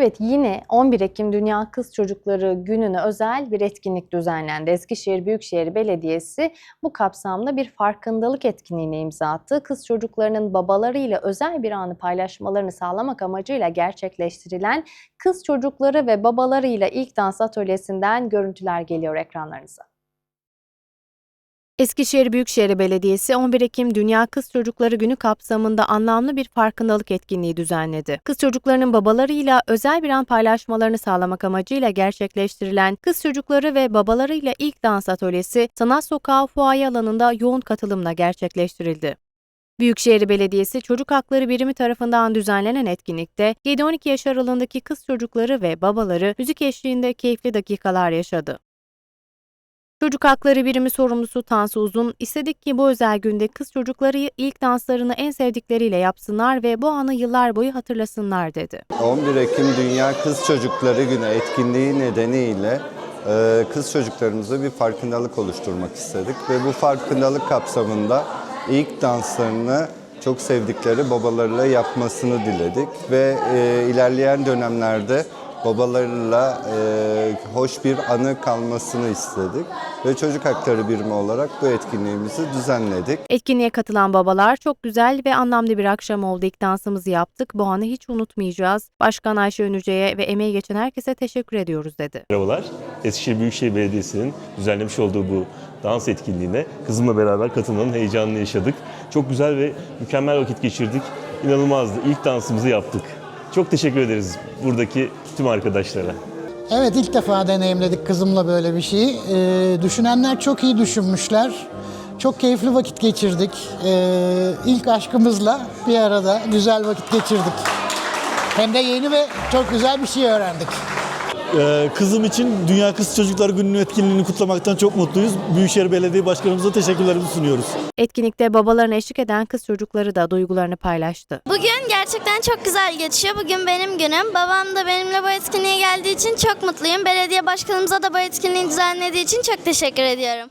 Evet yine 11 Ekim Dünya Kız Çocukları Günü'ne özel bir etkinlik düzenlendi. Eskişehir Büyükşehir Belediyesi bu kapsamda bir farkındalık etkinliğine imza attı. Kız çocuklarının babalarıyla özel bir anı paylaşmalarını sağlamak amacıyla gerçekleştirilen Kız Çocukları ve Babalarıyla İlk Dans Atölyesi'nden görüntüler geliyor ekranlarınıza. Eskişehir Büyükşehir Belediyesi 11 Ekim Dünya Kız Çocukları Günü kapsamında anlamlı bir farkındalık etkinliği düzenledi. Kız çocuklarının babalarıyla özel bir an paylaşmalarını sağlamak amacıyla gerçekleştirilen Kız Çocukları ve Babalarıyla İlk Dans Atölyesi Sanat Sokağı Fuaye alanında yoğun katılımla gerçekleştirildi. Büyükşehir Belediyesi Çocuk Hakları Birimi tarafından düzenlenen etkinlikte 7-12 yaş aralığındaki kız çocukları ve babaları müzik eşliğinde keyifli dakikalar yaşadı. Çocuk Hakları Birimi sorumlusu Tansu Uzun, istedik ki bu özel günde kız çocukları ilk danslarını en sevdikleriyle yapsınlar ve bu anı yıllar boyu hatırlasınlar dedi. 11 Ekim Dünya Kız Çocukları Günü etkinliği nedeniyle e, kız çocuklarımıza bir farkındalık oluşturmak istedik ve bu farkındalık kapsamında ilk danslarını çok sevdikleri babalarıyla yapmasını diledik ve e, ilerleyen dönemlerde babalarıyla e, hoş bir anı kalmasını istedik ve Çocuk Hakları Birimi olarak bu etkinliğimizi düzenledik. Etkinliğe katılan babalar çok güzel ve anlamlı bir akşam oldu. İlk dansımızı yaptık. Bu anı hiç unutmayacağız. Başkan Ayşe Önüce'ye ve emeği geçen herkese teşekkür ediyoruz dedi. Merhabalar. Eskişehir Büyükşehir Belediyesi'nin düzenlemiş olduğu bu dans etkinliğine kızımla beraber katılmanın heyecanını yaşadık. Çok güzel ve mükemmel vakit geçirdik. İnanılmazdı. İlk dansımızı yaptık. Çok teşekkür ederiz buradaki tüm arkadaşlara. Evet ilk defa deneyimledik kızımla böyle bir şeyi. Ee, düşünenler çok iyi düşünmüşler. Çok keyifli vakit geçirdik. Ee, ilk aşkımızla bir arada güzel vakit geçirdik. Hem de yeni ve çok güzel bir şey öğrendik. Ee, Kızım için Dünya Kız Çocuklar Günü'nün etkinliğini kutlamaktan çok mutluyuz. Büyükşehir Belediye Başkanımıza teşekkürlerimizi sunuyoruz. Etkinlikte babalarına eşlik eden kız çocukları da duygularını paylaştı. Bugün gerçekten çok güzel geçiyor. Bugün benim günüm. Babam da benimle bu etkinliğe geldiği için çok mutluyum. Belediye başkanımıza da bu etkinliği düzenlediği için çok teşekkür ediyorum.